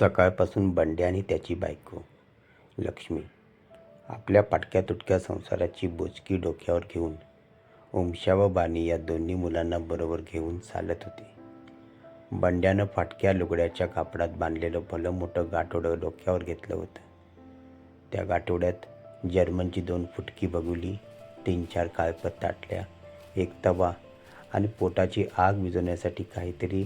सकाळपासून बंड्या आणि त्याची बायको लक्ष्मी आपल्या फाटक्या तुटक्या संसाराची बोचकी डोक्यावर घेऊन ओमशा व बानी या दोन्ही मुलांना बरोबर घेऊन चालत होती. बंड्यानं फाटक्या लुगड्याच्या कापडात बांधलेलं भलं मोठं गाठोडं डोक्यावर घेतलं होतं. त्या गाठोड्यात जर्मनची दोन फुटकी बगुली तीन चार काळपत ताटल्या एक तवा आणि पोटाची आग विझवण्यासाठी काहीतरी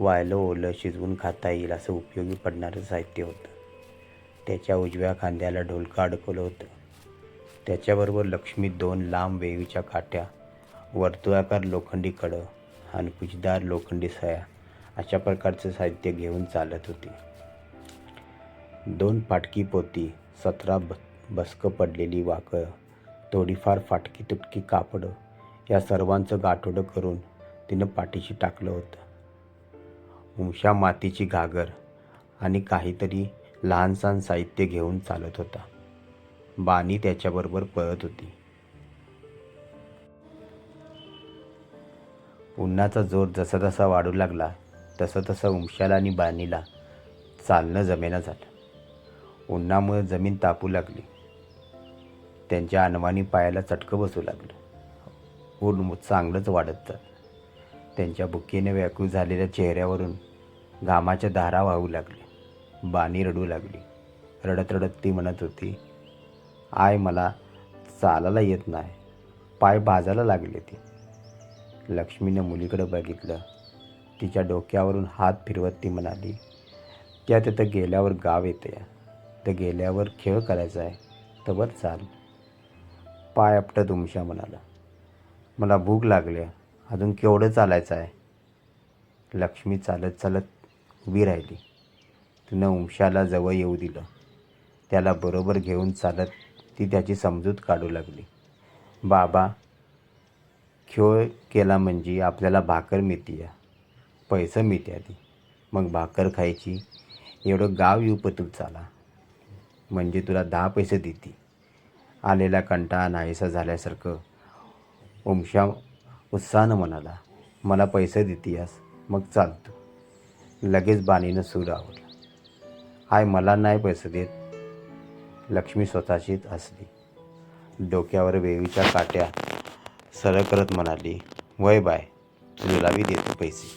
वायलं ओलं शिजवून खाता येईल असं उपयोगी पडणारं साहित्य होतं. त्याच्या उजव्या खांद्याला ढोलकं अडकवलं होतं. त्याच्याबरोबर लक्ष्मी दोन लांब वेवीच्या काट्या वर्तुळाकार लोखंडी कडं आणि कुचदार लोखंडी सया अशा प्रकारचं साहित्य घेऊन चालत होती. दोन फाटकी पोती सतरा ब बसकं पडलेली वाकं थोडीफार फाटकी तुटकी कापडं या सर्वांचं गाठोडं करून तिनं पाठीशी टाकलं होतं. उंशा मातीची घागर आणि काहीतरी लहानसहान साहित्य घेऊन चालत होता. बानी त्याच्याबरोबर पळत होती. उन्हाचा जोर जसा जसा वाढू लागला तसं तसं उमशाला आणि बानीला चालणं जमेना झालं. उन्हामुळे जमीन तापू लागली. त्यांच्या अनवाणी पायाला चटकं बसू लागलं. ऊन चांगलंच वाढत जात. त्यांच्या बुक्कीने व्याकुळ झालेल्या चेहऱ्यावरून घामाच्या धारा वाहू लागल्या बानी रडू लागली. रडत रडत ती म्हणत होती आय मला चालायला येत नाही. पाय भाजायला लागले ती. लक्ष्मीनं मुलीकडे बघितलं. तिच्या डोक्यावरून हात फिरवत ती म्हणाली त्या तिथं गेल्यावर गाव येते तर गेल्यावर खेळ करायचा आहे. तर बरं चाल. पाय आपटत उमशा म्हणाला मला भूक लागल्या अजून केवढं चालायचं आहे? लक्ष्मी चालत चालत उभी राहिली. तिनं उमशाला जवळ येऊ दिलं. त्याला बरोबर घेऊन चालत ती त्याची समजूत काढू लागली. बाबा खेळ केला म्हणजे आपल्याला भाकर मिळते या पैसं मिळते आधी. मग भाकर खायची. एवढं गाव येऊ पतू चाला. म्हणजे तुला दहा पैसे देते. आलेला कंटाळा नाहीसा झाल्यासारखं ओमशा उत्साहानं म्हणाला मला पैसे देतीयास मग चालतो. लगेच बाणीनं सूर आवडला हाय मला नाही पैसे देत. लक्ष्मी स्वतःशीच हसली. डोक्यावर वेवीच्या काट्या सरळ करत म्हणाली वय बाय तुला बी देतो पैसे.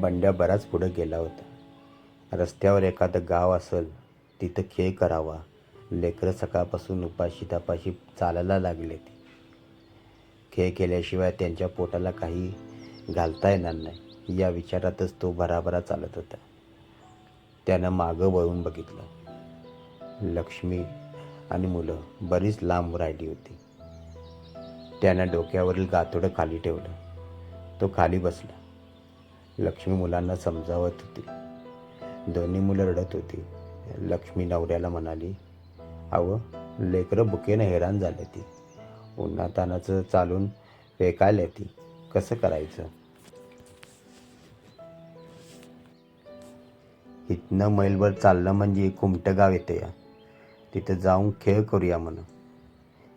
बंड्या बराच पुढं गेला होता. रस्त्यावर एखादं गाव असेल तिथं खेळ करावा. लेकरं सकाळपासून उपाशी तपाशी चालायला लागले ती. खेळ केल्याशिवाय त्यांच्या पोटाला काही घालता येणार नाही. या विचारातच तो भराभरा चालत होता. त्यानं मागं वळून बघितलं. लक्ष्मी आणि मुलं बरीच लांब राहिली होती. त्यानं डोक्यावरील गातोडं खाली ठेवलं. तो खाली बसला. लक्ष्मी मुलांना समजावत होती. दोन्ही मुलं रडत होती. लक्ष्मी नवऱ्याला म्हणाली अहो लेकरं बुकेनं हैराण झाले ती. उन्हातानाचं चालून फेकायला ती कसं करायचं? इथनं मैलभर चाललं म्हणजे कुमटं गाव येतं या. तिथं जाऊन खेळ करूया म्हणून.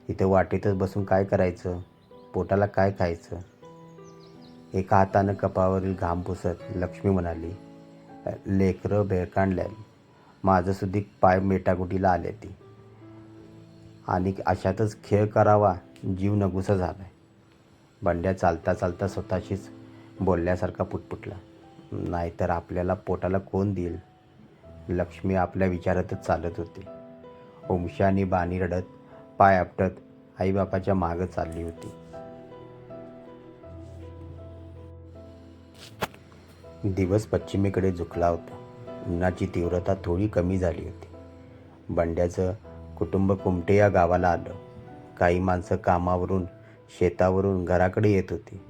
इथं वाटेतच बसून काय करायचं? पोटाला काय खायचं? एका हातानं कपावरील घाम पुसत लक्ष्मी म्हणाली लेकरं भेळकांडल्या माझं सुद्धा पाय मेटाकुटीला आले ती आणि अशातच खेळ करावा जीव नगुसा झाला आहे बंड्या चालता चालता स्वतःशीच बोलल्यासारखा पुटपुटला. नाहीतर आपल्याला पोटाला कोण देईल? लक्ष्मी आपल्या विचारातच चालत होती. ओमशाने आणि बाणी रडत पाय आपटत आईबापाच्या मागं चालली होती. दिवस पश्चिमेकडे झुकला होता. उन्हाची तीव्रता थोडी कमी झाली होती. बंड्याचं कुटुंब कुमटे या गावाला आलं. काही माणसं कामावरून शेतावरून घराकडे येत होती.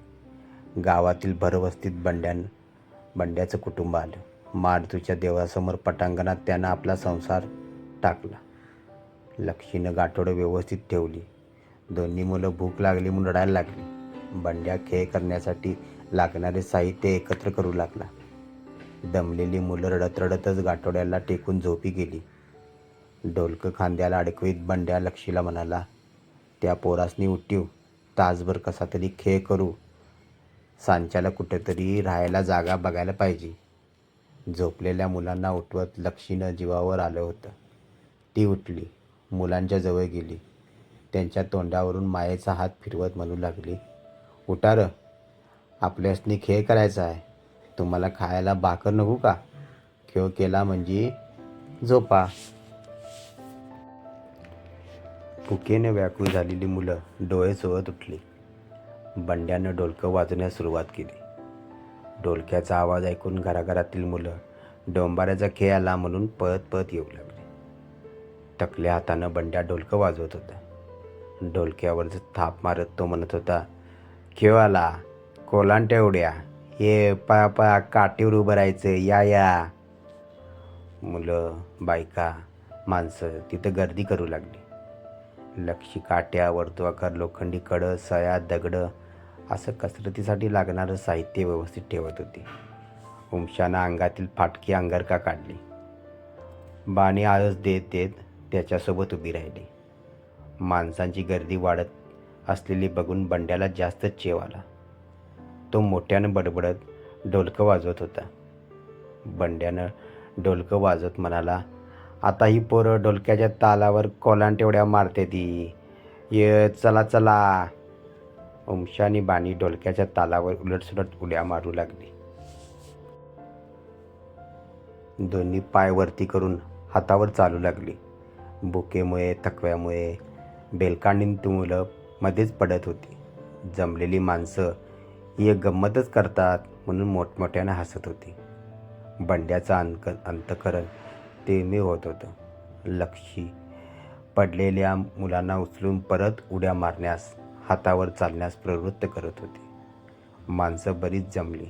गावातील भरवस्तीत बंड्यां बंड्याचं कुटुंब आलं. मारुतीच्या देवळासमोर पटांगणात त्यानं आपला संसार टाकला. लक्षीनं गाठोडं व्यवस्थित ठेवली. दोन्ही मुलं भूक लागली म्हणून रडायला लागली. बंड्या खेळ करण्यासाठी लागणारे साहित्य एकत्र करू लागला. दमलेली मुलं रडत रडतच गाठोड्याला टेकून झोपी गेली. डोलकं खांद्याला अडकवीत बंड्या लक्षीला म्हणाला त्या पोरासनी उठीव. तासभर कसा तरी खेळ करू. सांच्याला कुठेतरी राहायला जागा बघायला पाहिजे. झोपलेल्या मुलांना उठवत लक्षीनं जीवावर आलं होतं. ती उठली. मुलांच्या जवळ गेली. त्यांच्या तोंडावरून मायेचा हात फिरवत म्हणू लागली उठार आपल्यासनी खेळ करायचा आहे. तुम्हाला खायला भाकर नको का? खेळ केला म्हणजे झोपा. भुकेने व्याकुळ झालेली मुलं डोळे चोळत उठली. बंड्यानं डोलकं वाजवण्यास सुरुवात केली. डोलक्याचा आवाज ऐकून घराघरातील मुलं डोंबाऱ्याचा खेळ आला म्हणून पळत पळत येऊ लागले. टकल्या हातानं बंड्या डोलकं वाजवत होता डोलक्यावर थाप मारत तो म्हणत होता खेळ आला कोलांट्या उड्या ये पळा पळा काठीवर उभं राहायचं या या. मुलं बायका माणसं तिथं गर्दी करू लागली. लक्षी काट्या वर्तुळाकार लोखंडी कडं सया दगडं असं कसरतीसाठी लागणारं साहित्य व्यवस्थित ठेवत होती. उमशानं अंगातील फाटकी अंगारका काढली? बाणी आळस देत देत त्याच्यासोबत उभी राहिली. माणसांची गर्दी वाढत असलेली बघून बंड्याला जास्तच चेव आला. तो मोठ्यानं बडबडत डोलकं वाजवत होता. बंड्यानं डोलकं वाजवत म्हणाला आता ही पोरं डोलक्याच्या तालावर कोलांटेवड्या मारते ती. ये चला चला. उमशानी बाणी डोलक्याच्या तालावर उलटसुलट उड्या मारू लागली. दोन्ही पाय वरती करून हातावर चालू लागली. बुकेमुळे थकव्यामुळे बेलकांडी मुलं मध्येच पडत होती. जमलेली माणसं ही एक गंमतच करतात म्हणून मोठमोठ्यानं हसत होती. बंड्याचं अंक अंतकरण ते मी होत होतं. लक्षी पडलेल्या मुलांना उचलून परत उड्या मारण्यास हातावर चालण्यास प्रवृत्त करत होते. माणसं बरीच जमली.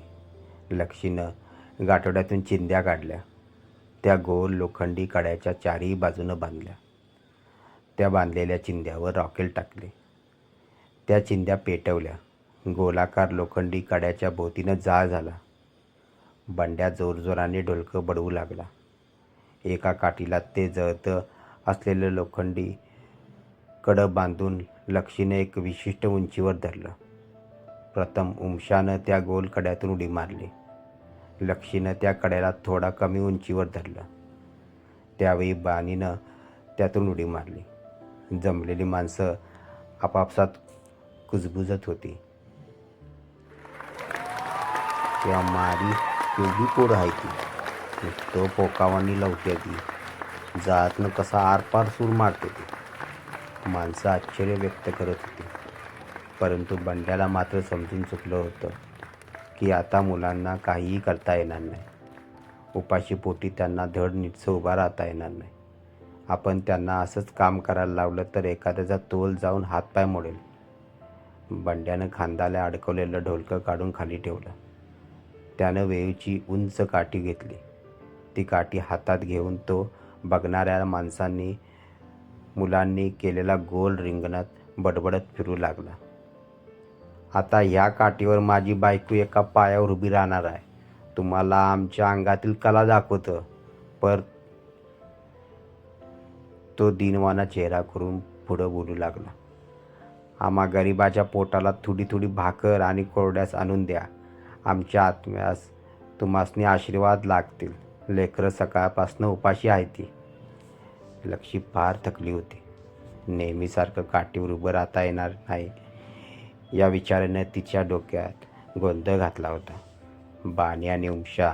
लक्षीनं गाठोड्यातून चिंध्या काढल्या. त्या गोल लोखंडी कड्याच्या चारही बाजूनं बांधल्या. त्या बांधलेल्या चिंध्यावर रॉकेल टाकले. त्या चिंध्या पेटवल्या. गोलाकार लोखंडी कड्याच्या भोवतीनं जाळ झाला. बंड्या जोरजोराने ढोलकं बडवू लागला. एका काठीला ते जळतं असलेलं लोखंडी कडं बांधून लक्षीनं एक विशिष्ट उंचीवर धरलं. प्रथम उमशानं त्या गोल कड्यातून उडी मारली. लक्षीनं त्या कड्याला थोडा कमी उंचीवर धरलं. त्यावेळी बाणीनं त्यातून उडी मारली. जमलेली माणसं आपापसात कुजबुजत होती. त्या मारी केवढी पोरं आहे ती? तो पोकावानी लावते ती. जातनं कसा आरपार सूर मारते ती. माणसं आश्चर्य व्यक्त करत होती. परंतु बंड्याला मात्र समजून चुकलं होतं की आता मुलांना काहीही करता येणार नाही. उपाशी पोटी त्यांना धड नीटसं उभा राहता येणार नाही. आपण त्यांना असंच काम करायला लावलं तर एखाद्याचा तोल जाऊन हातपाय मोडेल. बंड्यानं खांद्याला अडकवलेलं ढोलकं काढून खाली ठेवलं. त्यानं वेळीची उंच काठी घेतली. ती काठी हातात घेऊन तो बघणाऱ्या माणसांनी मुलांनी केलेला गोल रिंगणात बडबडत फिरू लागला. आता ह्या काठीवर माझी बायको एका पायावर उभी राहणार आहे. तुम्हाला आमच्या अंगातील कला दाखवतं. पर तो दिनवाना चेहरा करून पुढं बोलू लागला. आम्हा गरिबाच्या पोटाला थोडी थोडी भाकर आणि कोरड्यास आणून द्या. आमच्या आत्म्यास तुम्हासनी आशीर्वाद लागतील. लेकरं सकाळपासनं उपाशी आहे ती. लक्षी फार थकली होती. नेहमीसारखं काठीवर उभं राहता येणार नाही. या विचारानं तिच्या डोक्यात गोंधळ घातला होता. बाणी आणि उमशा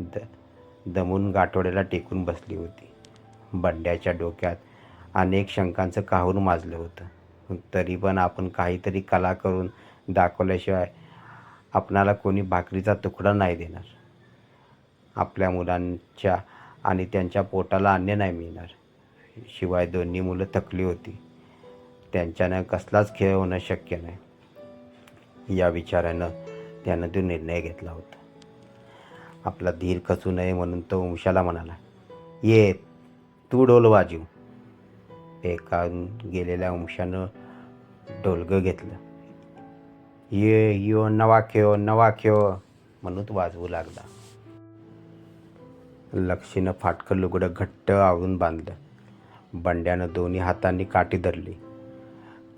द दमून गाठोड्याला टेकून बसली होती. बंड्याच्या डोक्यात अनेक शंकांचं काहून माजलं होतं. तरी पण आपण काहीतरी कला करून दाखवल्याशिवाय आपणाला कोणी भाकरीचा तुकडा नाही देणार. आपल्या मुलांच्या आणि त्यांच्या पोटाला अन्न नाही मिळणार. शिवाय दोन्ही मुलं थकली होती. त्यांच्यानं कसलाच खेळ होणं शक्य नाही. या विचारानं त्यानं तो निर्णय घेतला होता. आपला धीर खचू नये म्हणून तो उमशाला म्हणाला ये तू डोल वाजू एका गेलेल्या उमशानं ढोलगं घेतलं. ये यो नवा खेळ नवा खेळ म्हणून वाजवू लागला. लक्षीनं फाटकं लुगडं घट्ट आवरून बांधलं. बंड्यानं दोन्ही हातांनी काठी धरली.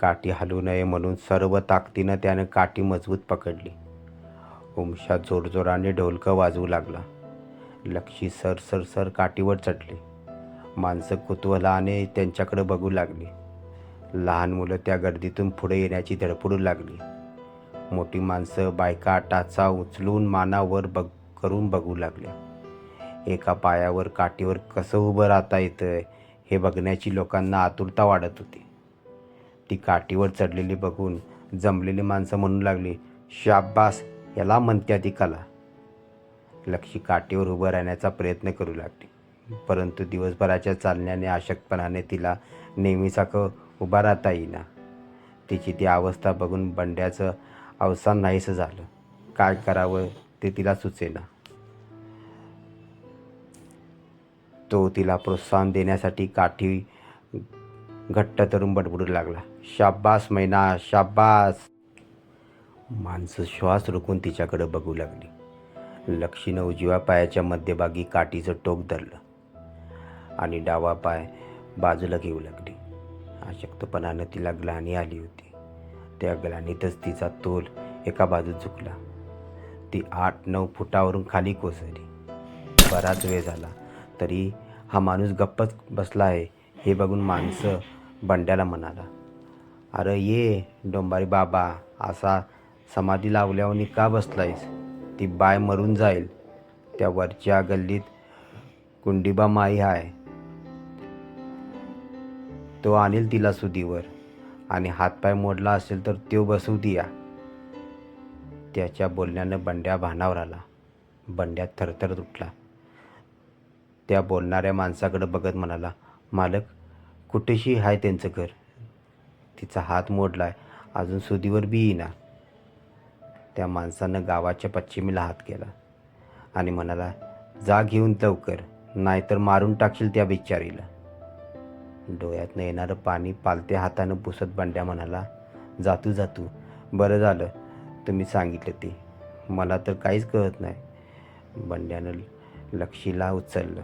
काठी हलू नये म्हणून सर्व ताकदीनं त्यानं काठी मजबूत पकडली. उमशा जोरजोराने ढोलकं वाजवू लागला. लक्षी सर सर सर काठीवर चढली. माणसं कुतूहलाने त्यांच्याकडे बघू लागली. लहान मुलं त्या गर्दीतून पुढे येण्याची धडपडू लागली. मोठी माणसं बायका टाचा उचलून मानावर बघ करून बघू लागल्या. एका पायावर काठीवर कसं उभं राहता येतं हे बघण्याची लोकांना आतुरता वाढत होती. ती काठीवर चढलेली बघून जमलेली माणसं म्हणू लागली शाब्बास याला म्हणत्या ती कला. लक्षी काठीवर उभं राहण्याचा प्रयत्न करू लागली. परंतु दिवसभराच्या चालण्याने अशक्तपणाने तिला नेहमीसारखं उभा राहता येईना. तिची ती अवस्था बघून बंड्याचं अवसान नाहीसं झालं. काय करावं ते तिला सुचेना. तो तिला प्रोत्साहन देण्यासाठी काठी घट्ट धरून बडबडू लागला. शाब्बास मैना शाब्बास! माणसं श्वास रोखून तिच्याकडे बघू लागली. लक्ष्मीनं उजव्या पायाच्या मध्यभागी काठीचं टोक धरलं आणि डावा पाय बाजूला घेऊ लागली. अशक्तपणानं तिला ग्लानी आली होती. त्या ग्लानीतच तिचा तोल एका बाजूत झुकला. ती आठ नऊ फुटावरून खाली कोसळली. बराच वेळ झाला. तरी हा माणूस गप्पच बसला आहे हे बघून माणसं बंड्याला म्हणाला अरे ये डोंबारी बाबा असा समाधी लावल्यावर का बसलायस? ती बाय मरून जाईल. त्या वरच्या गल्लीत कुंडीबा माई आहे तो आणील तिला सुदीवर आणि हातपाय मोडला असेल तर त्यो बसू दिया. त्याच्या बोलण्यानं बंड्या भानावर आला. बंड्या थरथर उठला. त्या बोलणाऱ्या माणसाकडं बघत म्हणाला मालक कुठेशी आहे त्यांचं घर? तिचा हात मोडला आहे अजून सुदीवर बी येईना. त्या माणसानं गावाच्या पश्चिमेला हात केला आणि म्हणाला जा घेऊन लवकर नाहीतर मारून टाकशील त्या बिचारीला. डोळ्यातनं येणारं पाणी पालत्या हातानं पुसत बंड्या म्हणाला जातू जातू बरं झालं तुम्ही सांगितलं ते. मला तर काहीच कळत नाही. बंड्यानं लक्षीला उचललं.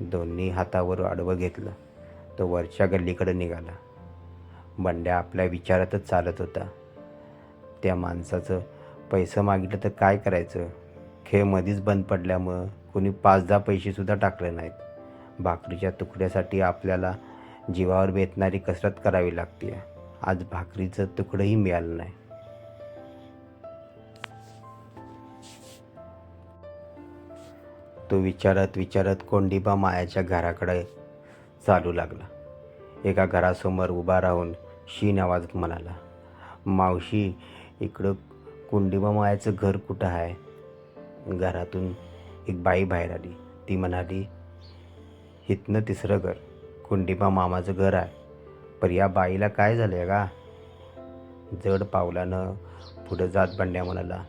दोन्ही हातावर आडवं घेतलं. तो वरच्या गल्लीकडे निघाला. बंड्या आपल्या विचारातच चालत होता. त्या माणसाचं पैसे मागितलं तर काय करायचं? खेळ मधीच बंद पडल्यामुळं कोणी पाच दहा पैसेसुद्धा टाकले नाहीत. भाकरीच्या तुकड्यासाठी आपल्याला जीवावर बेतणारी कसरत करावी लागते आज भाकरीचं तुकडंही मिळालं नाही. तो विचारत विचारत कोंडीबा मायाच्या घराकडे चालू लागला. एका घरासमोर उभा राहून शीन आवाजात म्हणाला मावशी इकडं कुंडीबा मायाचं घर कुठं आहे घरातून एक बाई बाहेर आली. ती म्हणाली इथनं तिसरं घर. कुंडीबा मामाचं घर आहे पर या बाईला काय झालं आहे का जड पावलानं पुढं जात बंड्या म्हणाला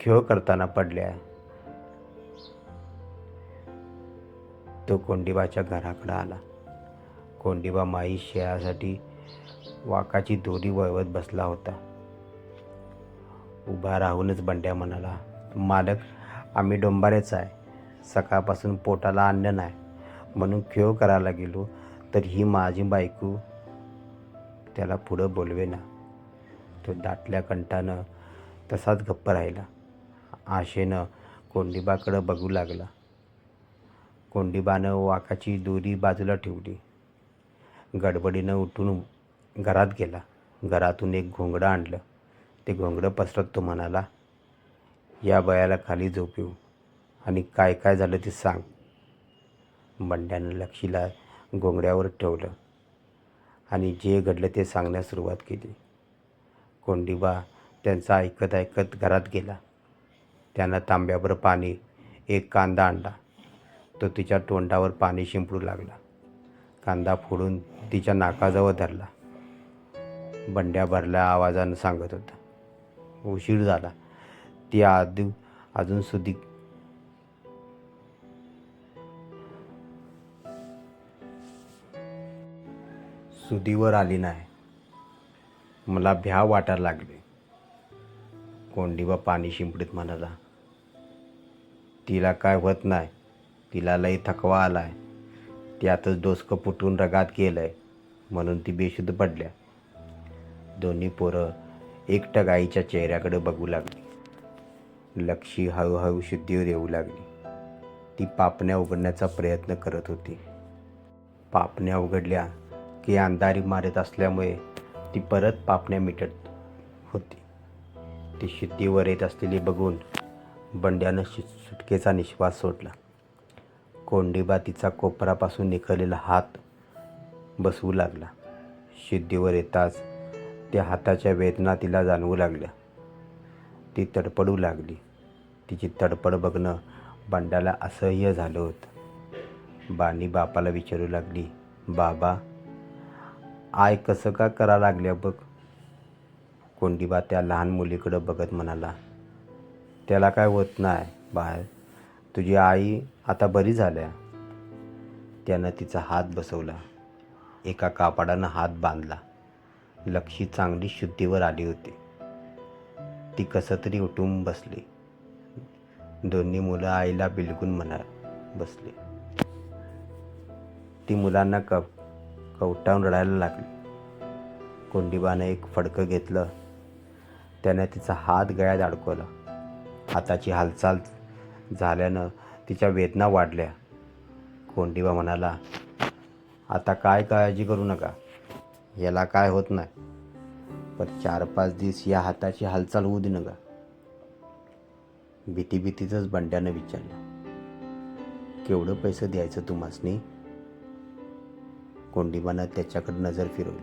खेळ करताना पडल्या. तो कोंडिबाच्या घराकडे आला. कोंडिबा माई शेळासाठी वाकाची दोरी वळवत बसला होता. उभा राहूनच बंड्या म्हणाला मालक आम्ही डोंबारेच आहे. सकाळपासून पोटाला अन्न नाही. म्हणून खेळ करायला गेलो तर ही माझी बायको त्याला पुढं बोलवेना. तो दाटल्या कंठानं तसाच गप्प राहिला. आशेनं कोंडिबाकडं बघू लागला. कोंडीबानं वाकाची दोरी बाजूला ठेवली. गडबडीनं उठून घरात गेला. घरातून एक घोंगडं आणलं. ते घोंगडं पसरत तो म्हणाला या बयाला खाली झोपीव आणि काय काय झालं ते सांग. बंड्यानं लक्षीला घोंगड्यावर ठेवलं आणि जे घडलं ते सांगण्यास सुरुवात केली. कोंडीबा त्यांचं ऐकत ऐकत घरात गेला. त्यानं तांब्याभर पाणी एक कांदा आणला. तो तिच्या तोंडावर पाणी शिंपडू लागला. कांदा फोडून तिच्या नाकाजवळ धरला. बंड्या भरल्या आवाजानं सांगत होता. उशीर झाला. ती आधी अजून सुधी सुधीवर आली नाही. मला भ्या वाटायला लागले. कोंडीबा पाणी शिंपडीत म्हणाला तिला काय होत नाही. तिला लई थकवा आला आहे त्यातच डोसकं फुटून रगात गेलं आहे म्हणून ती बेशुद्ध पडल्या. दोन्ही पोरं एकटं गाईच्या चेहऱ्याकडे बघू लागली. लक्षी हळूहळू शुद्धीवर येऊ लागली. ती पापण्या उघडण्याचा प्रयत्न करत होती. पापण्या उघडल्या की अंधारी मारत असल्यामुळे ती परत पापण्या मिटत होती. ती शुद्धीवर येत असलेली बघून बंड्यानं सुटकेचा निश्वास सोडला. कोंडीबा तिचा कोपरापासून निखळलेला हात बसवू लागला. शुद्धीवर येताच त्या हाताच्या वेदना तिला जाणवू लागल्या. ती तडपडू लागली. तिची तडपड बघणं बंडाला असह्य झालं होतं. बानी बापाला विचारू लागली बाबा आय कसं का करा लागल्या बघ. कोंडीबा त्या लहान मुलीकडं बघत म्हणाला त्याला काय होत नाही बाहेर तुझी आई आता बरी झाल्या. त्यानं तिचा हात बसवला. एका कापडानं हात बांधला. लक्षी चांगली शुद्धीवर आली होती. ती कसं तरी उठून बसली. दोन्ही मुलं आईला बिलगून म्हणा बसली. ती मुलांना क कवटावून रडायला लागली. कोंडीबानं एक फडकं घेतलं. त्याने तिचा हात गळ्यात अडकवला. हाताची हालचाल झाल्यानं तिच्या वेदना वाढल्या. कोंडिबा म्हणाला आता काय काळजी करू नका. याला काय होत नाही. पण चार पाच दिवस या हाताची हालचाल होऊ दे नका. भीती भीतीचंच बंड्यानं विचारलं केवढं पैसे द्यायचं तुम्हासनी? कोंडिबानं त्याच्याकडे नजर फिरवली.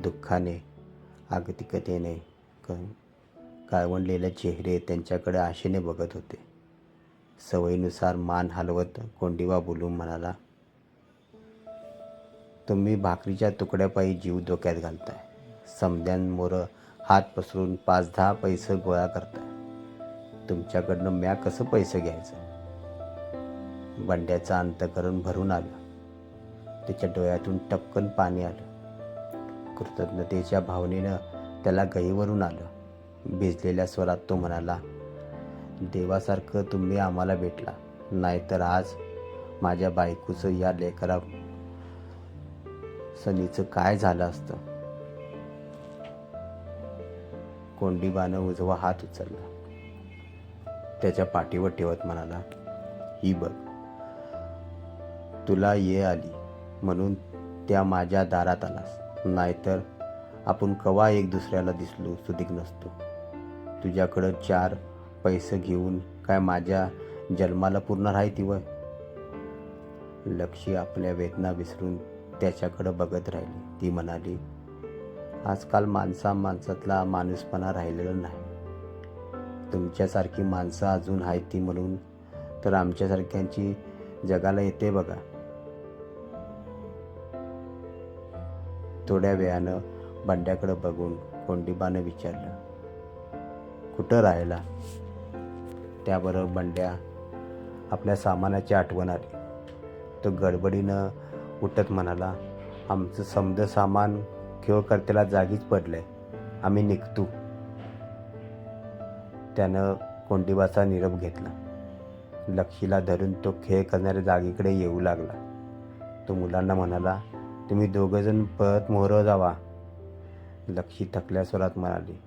दुःखाने आगतिकतेने क काळवणलेले चेहरे त्यांच्याकडे आशेने बघत होते. सवयीनुसार मान हलवत कोंडिवा बोलून म्हणाला तुम्ही भाकरीच्या तुकड्यापायी जीव धोक्यात घालताय. समद्यांमोरं हात पसरून पाच दहा पैसे गोळा करताय. तुमच्याकडनं म्या कसं पैसे घ्यायचं? बंड्याचं अंतकरण भरून आलं. त्याच्या डोळ्यातून टपकन पाणी आलं. कृतज्ञतेच्या भावनेनं त्याला गहीवरून आलं. भिजलेल्या स्वरात तो म्हणाला देवासारखं तुम्ही आम्हाला भेटला. नाहीतर आज माझ्या बायकोचं या लेकरा सनीचं काय झालं असतं? कोंडीबानं उजवा हात उचलला. त्याच्या पाठीवर ठेवत म्हणाला ही बघ तुला ये आली म्हणून त्या माझ्या दारात आलास. नाहीतर आपण कवा एक दुसऱ्याला दिसलो सुधीक नसतो. तुझ्याकडं चार पैसे घेऊन काय माझ्या जन्माला पूर्ण राहती वय? लक्षी आपल्या वेदना विसरून त्याच्याकडं बघत राहिली. ती म्हणाली आजकाल माणसा माणसातला माणूसपणा राहिलेला नाही. तुमच्यासारखी माणसं अजून आहेत ती म्हणून तर आमच्यासारख्यांची जगाला येते बघा. थोड्या वेळानं बंड्याकडं बघून कोंडीबानं विचारलं कुठं राहिला? त्याबरोबर बंड्या आपल्या सामानाची आठवण आली. तो गडबडीनं उठत म्हणाला आमचं समद सामान खेळकर्त्याला जागीच जागीच पडलंय. आम्ही निघतो. त्यानं कोंडीबाचा निरोप घेतला. लक्षीला धरून तो खेळ करणाऱ्या जागेकडे येऊ लागला. तो मुलांना म्हणाला तुम्ही दोघंजण परत मोहर जावा. लक्षी थकल्या स्वरात म्हणाली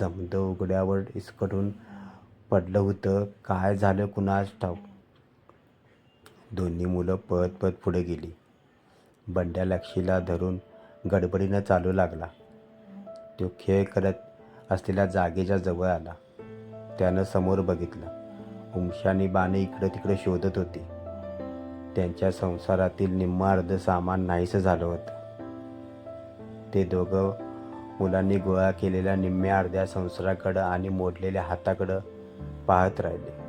समद उघड्यावर इसकटून पडलं होतं. काय झालं कुणास ठाऊक? दोन्ही मुलं पळत पळत पुढे गेली. बंड्या लक्षीला धरून गडबडीनं चालू लागला. तो खेळ करत असलेल्या जागेच्या जवळ आला. त्यानं समोर बघितलं. उमशानी बाने इकडं तिकडं शोधत होती. त्यांच्या संसारातील निम्मा अर्ध सामान नाहीसं झालं होतं. ते दोघं मुलांनी गोळा केलेल्या निम्म्या अर्ध्या संसाराकडं आणि मोडलेल्या हाताकडं पाहत राहिले.